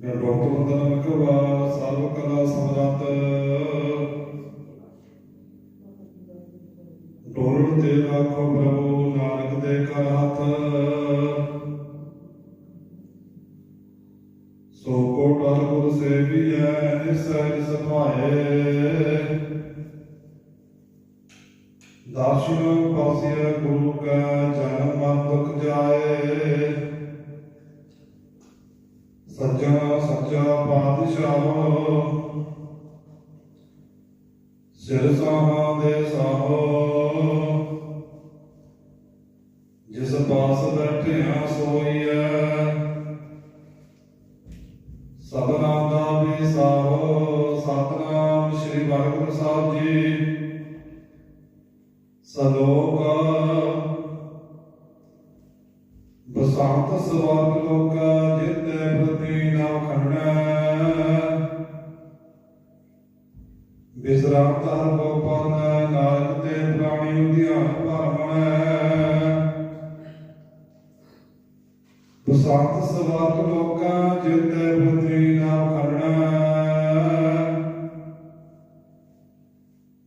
ਮੈਂ ਵੰਦਨ ਕਵਾ ਸਰਵ ਕਲਾ ਸਮਰੱਥ। ਡੋਲ ਤੇ ਆਖੋ ਪ੍ਰਭੂ ਨਾਨਕ ਦੇ ਕਰ ਹੱਥ। ਸੋ ਕੋ ਟਲ ਗੁਰ ਸੇਵੀਐ ਨਿਸੈ ਸਭਾਏ ਦਰਸ਼ਨ ਪਾਸਿਆ ਗੁਰੂ ਕਾ ਜਨਮ ਮਨ ਦੁਖ ਜਾਏ। ਪਾਤਸ਼ਾਹ ਸਿਰ ਦੇ ਸਾਹੋ। ਜਿਸ ਪਾਸ ਬੈਠਿਆ ਸੋਈਐ ਸਤਨਾਮ ਦਾ ਵੀ ਸਾਹੋ। ਸਤਨਾਮ ਸ੍ਰੀ ਵਾਹਿਗੁਰੂ ਸਾਹਿਬ ਜੀ। ਸਲੋਕ ਬਸੰਤ ਸਵਾਰ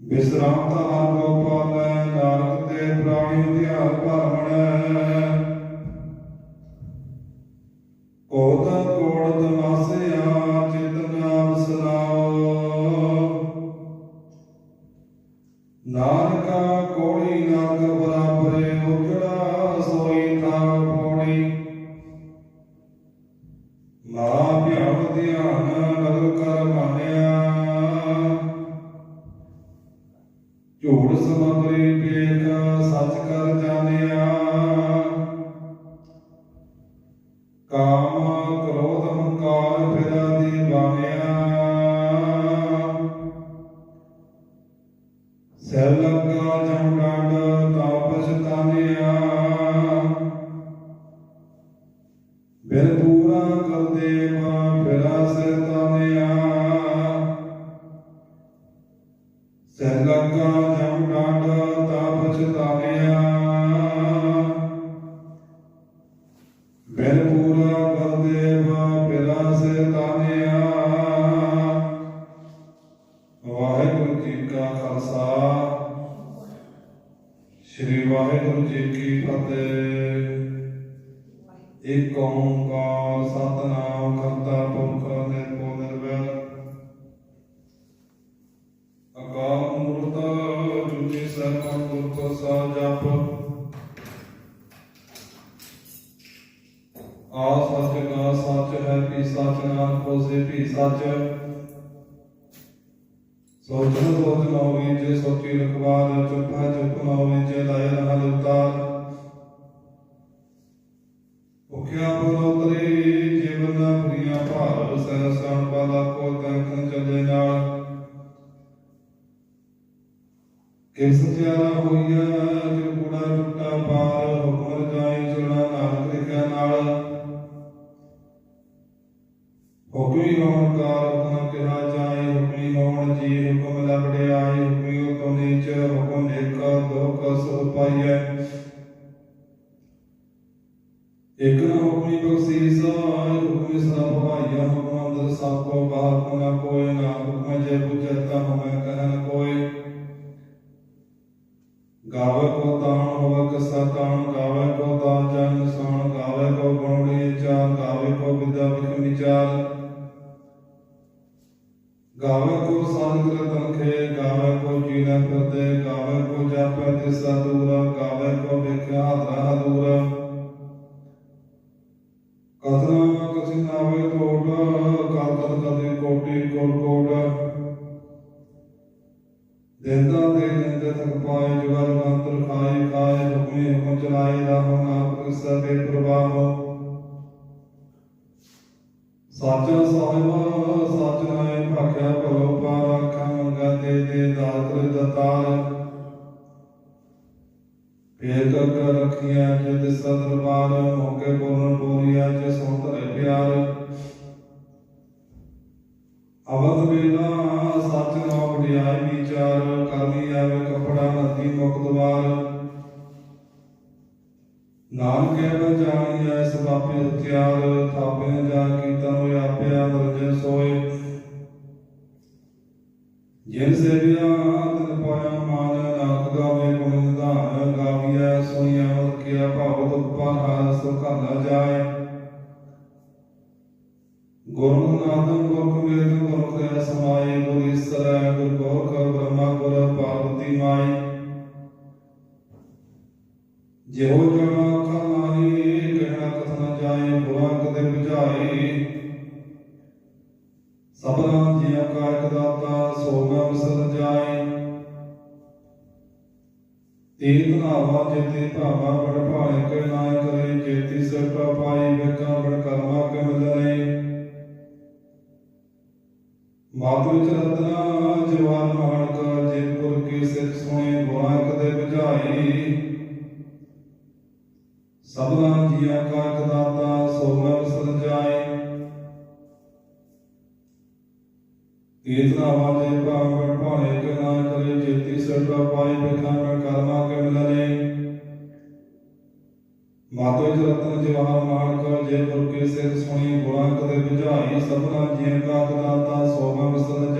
ਬਿਸਰਾਮ ਤਰ ਗੋਪਾਲ ਨਾਨਕ ਤੇ ਪ੍ਰਾਣੀ ਧਿਆਨ ਭਰਮਣੈ ਇਕ ਓੰਕਾਰ ਸਤਨਾਮ ਕਰਤਾ ਪੁਰਖ ਨਿਰਭਉ ਨਿਰਵੈਰ ਅਕਾਲ ਮੂਰਤ ਜੁਨੀ ਸਰਬੰ ਗੁਰ ਪ੍ਰਸਾਦ ਜਪ ਆ ਸੱਚ ਕਾ ਸੱਚ ਹੈ ਵੀ ਸੱਚ ਨਾਮ ਕੋਸੇ ਵੀ ਸੱਚ ਸੋਚਣ ਸੋਚ ਨਾ ਹੋਵੇ ਜੇ ਸੋਚੀ ਰਖਵਾਰ ਚੁੱਪ ਹੈ ਚੁੱਪ ਨਾ ਹੋਵੇ ਹੋਈਆ ਜੋ ਕੂੜਾ ਟੁੱਟਾ ਪਾਰ ਗਾਵੇ ਕੋ ਸੰਗ੍ਰ ਤਨਖੇ ਗਾਵੇ ਕੋ ਜੀਣਾ ਫਿਰਦੇ, ਗਾਵੇ ਕੋ ਜਾਪੈ ਦਿਸਾ ਦੂਰ ਗਾਵੇ ਕੋ ਵੇਖਿਆ ਹਾਦਰਾ ਦੂਰ ਪਿਆਰ। ਅਵਧ ਵੇਲਾ, ਸੱਚ ਨਾ ਵਡਿਆਈ ਵਿਚਾਰ, ਕਰਮੀ ਆਵੇ ਕਪੜਾ ਨਦੀ ਮੁਖ ਨਾਨਕ ਕਹਿ ਜਾਣੀਐ ਸਬਾਪੇ ਉਤਿਆਰ ਥਾਪੇ ਜਿਹੋ ਜਣਾ ਖਾਨਾਹੀ ਕਹਿਣਾ ਕਥਨਾ ਜਾਏ ਗੁਰਾਂ ਕਦੇ 부ਝਾਈ ਸਭਨਾ ਜੀਆਂ ਕਾ ਇੱਕ ਦਾਤਾ ਸੋ ਮੈਂ ਵਿਸਰ ਜਾਏ। ਤੀਰਥ ਨਾਵਾ ਜੇਤੇ ਭਾਵਾ ਬੜ ਭਾਣੇ ਕੇ ਨਾਇ ਕਰੇ ਜੇਤੀ ਸਟਾ ਪਾਈ ਵੇਖਾਂ ਬੜ ਕਰਮਾ ਕੇ ਮਿਲਰੇ ਮਾਤੁ ਚ ਜਵਾਨ ਮਾਨਕ ਸਭਨਾ ਜੀਆਂ ਕਾ ਇੱਕ ਦਾਤਾ ਸੋ ਮੈਂ ਵਿਸਰ ਭਾਵ ਭਾਣੇ ਕੇ ਕਰੇ, ਜੇਤੀ ਸਰਦਾ ਪਾਈ ਬਿਖਾਂ ਕਰਮਾ ਕੇ ਮਿਲਨੇ। ਮਾਤੋ ਜੀ ਰਤਨ ਜਵਾਹਰ ਮਾਨਕ, ਜੇ ਪੁਰ ਕੇ ਸਿਰ ਸੁਣੀ ਗੁਣਾ ਕਦੇ 부ਝਾਈ ਸਭਨਾ ਜੀਆਂ ਕਾ ਕਦਾਤਾ ਸੋਮਾ ਵਿਸਰ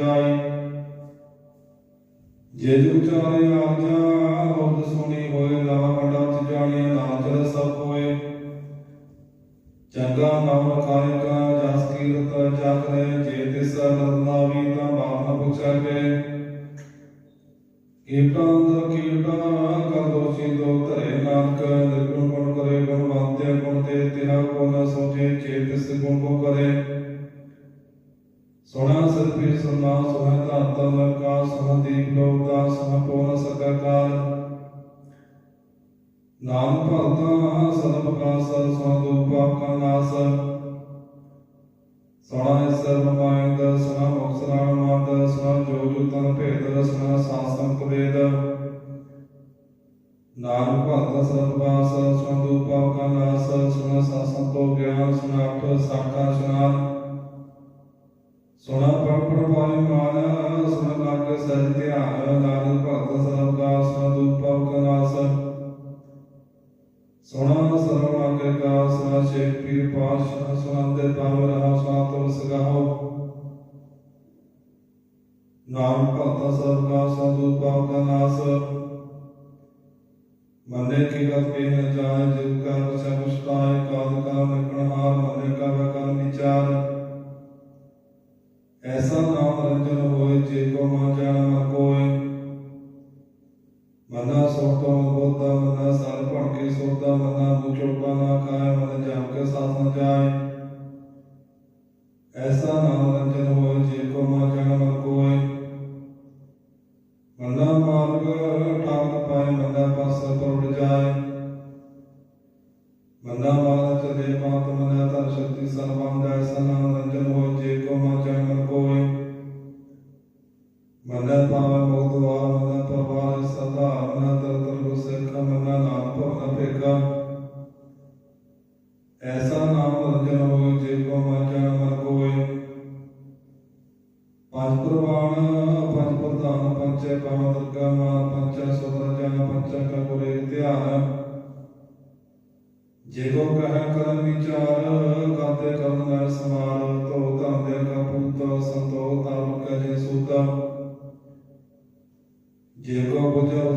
ਜੇ ਜੁ ਚਾਰੇ ਆਜਾ ਸੋਣਾ ਸਰਪੀ ਸੁਨਾ ਸੁਨਾ ਧਾਤਾ ਲੰਕਾ ਸੁਨਾ ਦੀਪ ਲੋਕਾ ਸੁਨਾ ਪੋਨ ਸਕਾ ਨਾਮ ਭਗਤਾ ਸਦ ਪ੍ਰਕਾਸ਼ ਸੁਨਾ ਦੁਪਾ ਕਾ ਨਾਸ ਸੁਣਾ ਸਰਬ ਮਾਇੰਦ ਸੁਨਾ ਮੁਕਸਰਾਣ ਮੰਦ ਸੁਨਾ ਜੋ ਜੋ ਤਨ ਭੇਦ ਸੁਨਾ ਸਾਸਨ ਕਵੇਦ ਨਾਮ ਭਗਤਾ ਸਦ ਪ੍ਰਕਾਸ਼ ਸੁਨਾ ਦੁਪਾ ਕਾ ਨਾਸ ਸੁਨਾ ਸਾਸਨ ਤੋਂ ਗਿਆਨ ਸੁਨਾ ਅਠ ਸਾਖਾ ਸੁਣਾ ਪੜ ਪੜ ਪਾਈ ਮਾਨ ਸੁਣ ਲੱਗ ਸਜ ਧਿਆਨ, ਨਾਨਕ ਭਗਤ ਸਰਬ ਕਾ ਸੁਣ ਦੂਪਾ ਕਨਾਸ ਸੁਣਾ ਸਰਵ ਆਗੇ ਕਾ ਸੁਣਾ ਸ਼ੇਖ ਪੀਰ ਪਾਸ਼ਾ ਸੁਣਾਂਦੇ ਪਾਵ ਰਹਾ ਸੁਣਾ ਤੁਲਸ ਗਾਹੋ ਨਾਮ ਭਗਤ ਸਰਬ ਕਾ ਸੁਣ ਦੂਪਾ ਕਨਾਸ ਮਨੇ ਕੀ ਗਤ ਕੇ ਨ ਜਾਏ ਜਿਵ ਕਾ ਮਾਰਗ ਠਾਕ ਪਾਏ ਮਨਾ ਪਾਸ ਪਰ ਉੜ ਜਾਏ। ਮਨਾ ਮਾਰ ਜੇ ਕੋ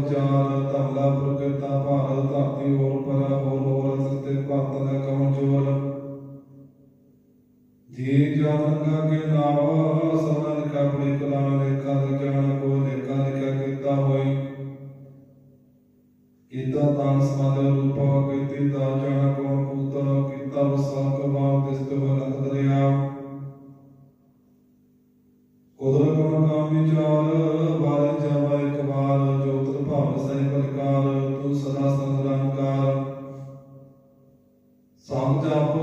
ਸਭ ਜਪ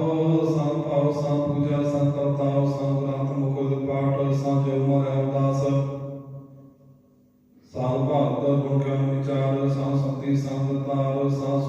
ਸਭ ਭਾਵ ਸਭ ਪੂਜਾ ਸਭ ਕਰਤਾਵ ਸਭ ਗ੍ਰੰਥ ਮੁਕੁਦ ਪਾਠ ਸਭ ਜੋ ਮਰ ਅਰਦਾਸ। ਸਭ ਭਾਗਤ ਗੁਣ ਕਮ ਵਿਚਾਰ ਸਭ ਸੰਤੀ ਸੰਤ ਤਾਰ ਸਭ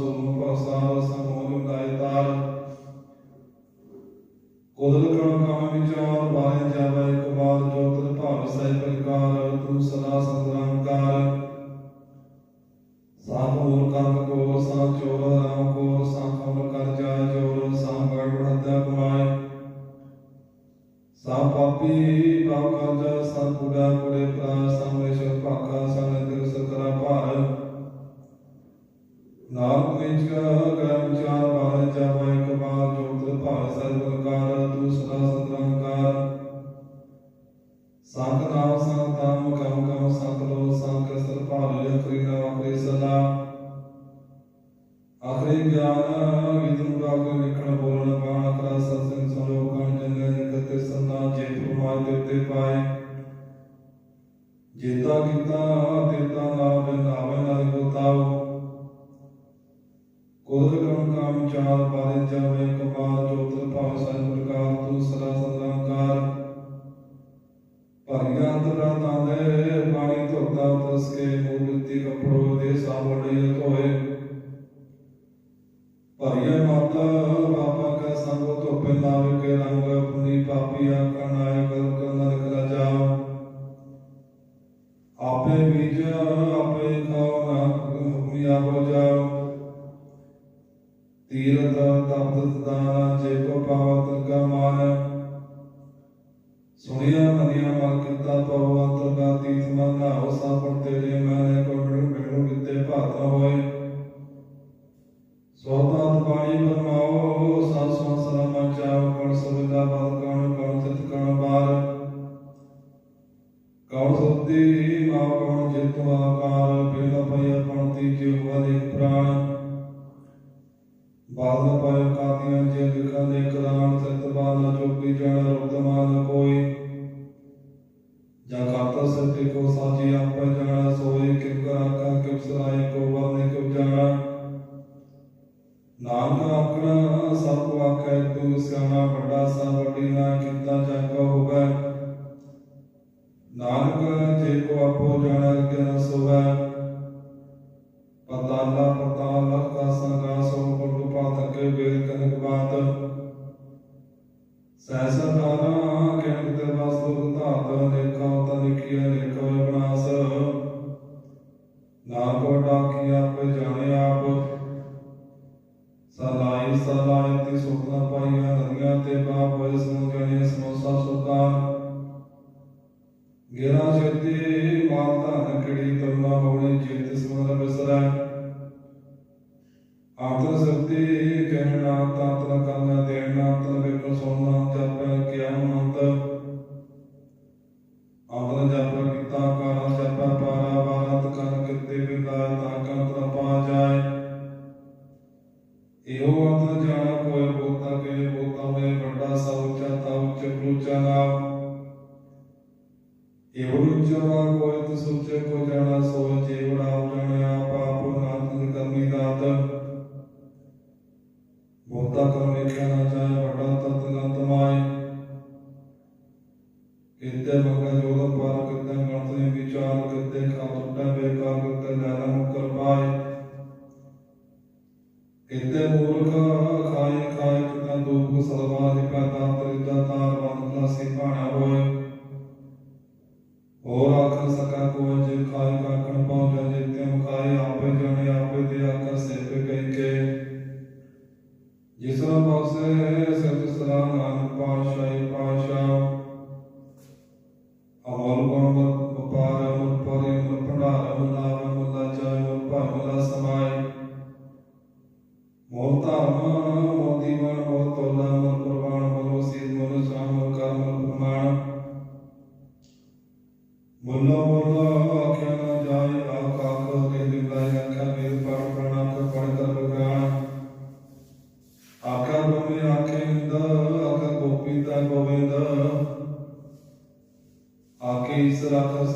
ਨਾਮ ਵਿਚਕਾਰ ਕਰਮ ਚਾਰ ਪਾਲਨ ਚਾਪੈ ਤਨਾ ਤਨ ਪਾਣੀ ਧੋਤਾ ਤਸਕੇ ਮੂਰਤੀ ਕਪੜੋ ਦੇ ਸਾਹਮਣੇ ਧੋਏ।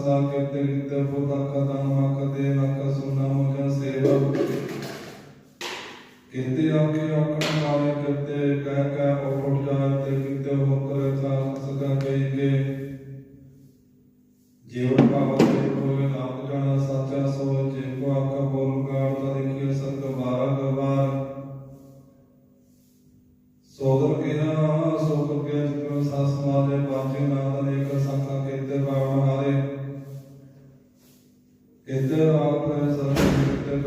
ਸਦਾ ਕਿਰਤ ਨਿਤ ਹੋ ਪ੍ਰਭ ਸਭ ਜਗਤ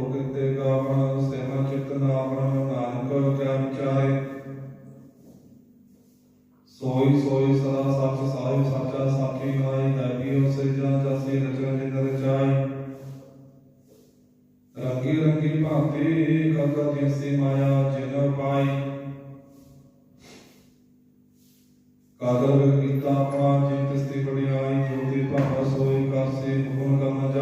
Brahma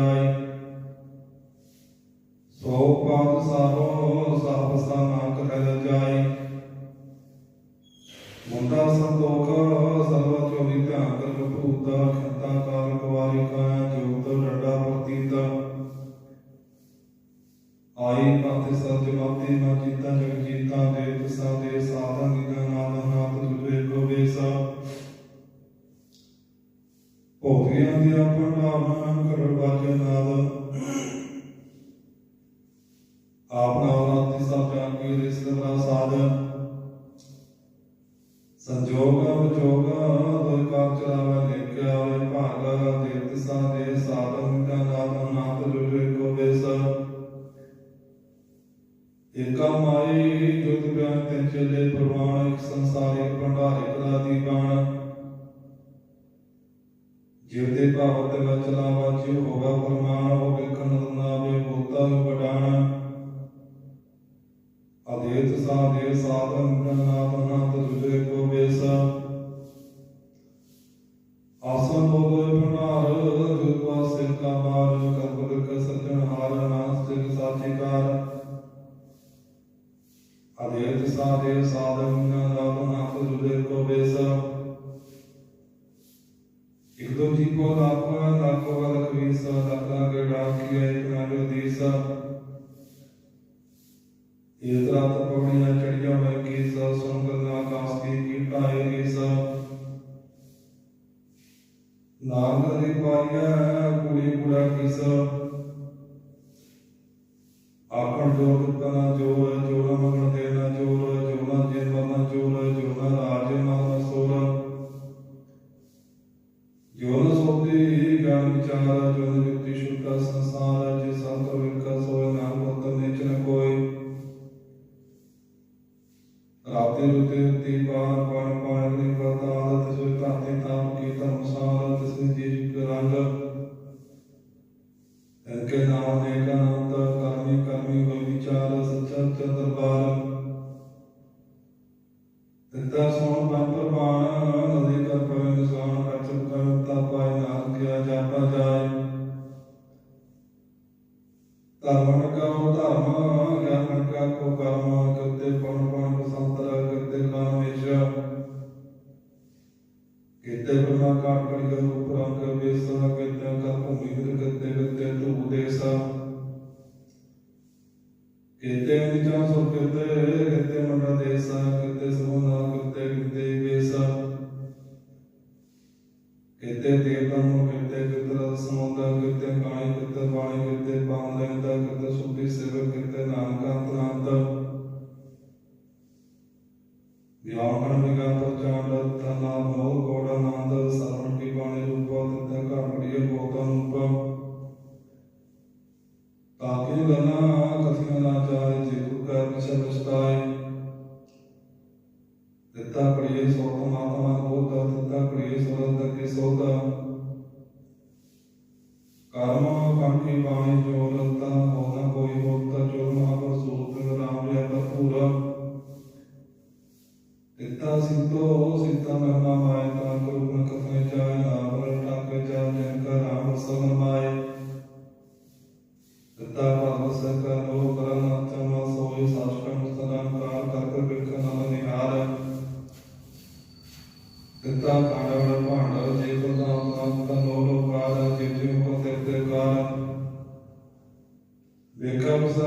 ਦੇਵ ਸਾਦੇਵ ਸਾਧਵ ਨਾਮ ਨਾਥ ਸੁਦੇਵ ਕੋ ਬੇਸਰ ਕਰੋ ਪ੍ਰਭ ਕਰਵੇ ਸਹਾਇ ਦਿੱਤਾ ਪ੍ਰਿਯ ਸੋਹ ਮਾਤਾ ਬੋਧਾ ਦਿੱਤਾ ਪ੍ਰਿਯ ਸੋਹ ਤੇ ਸੋਧਾ। ਕਰਮ ਕਾਂਠੀ ਬਾਣੀ ਜੋ ਰਤਾ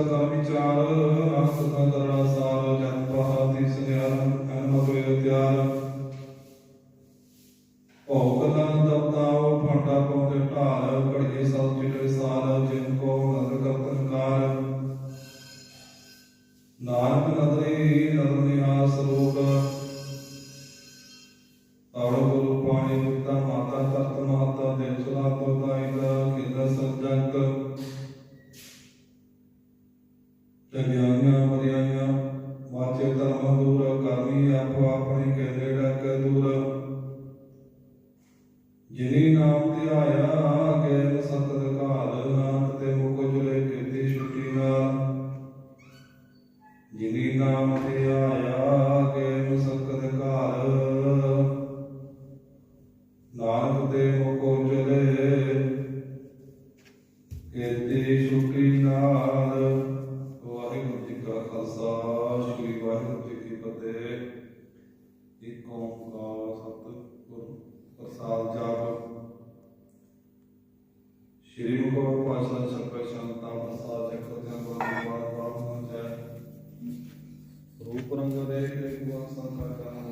ਕਾ ਵਿਚਾਰ ਆਸ ਕਾ ਦਰਣਾ ਸਾਰ ਜਨ ਪਹਾ ਤਿਸ ਗਿਆਨ ਅਨੁਭਵ ਗਿਆਨ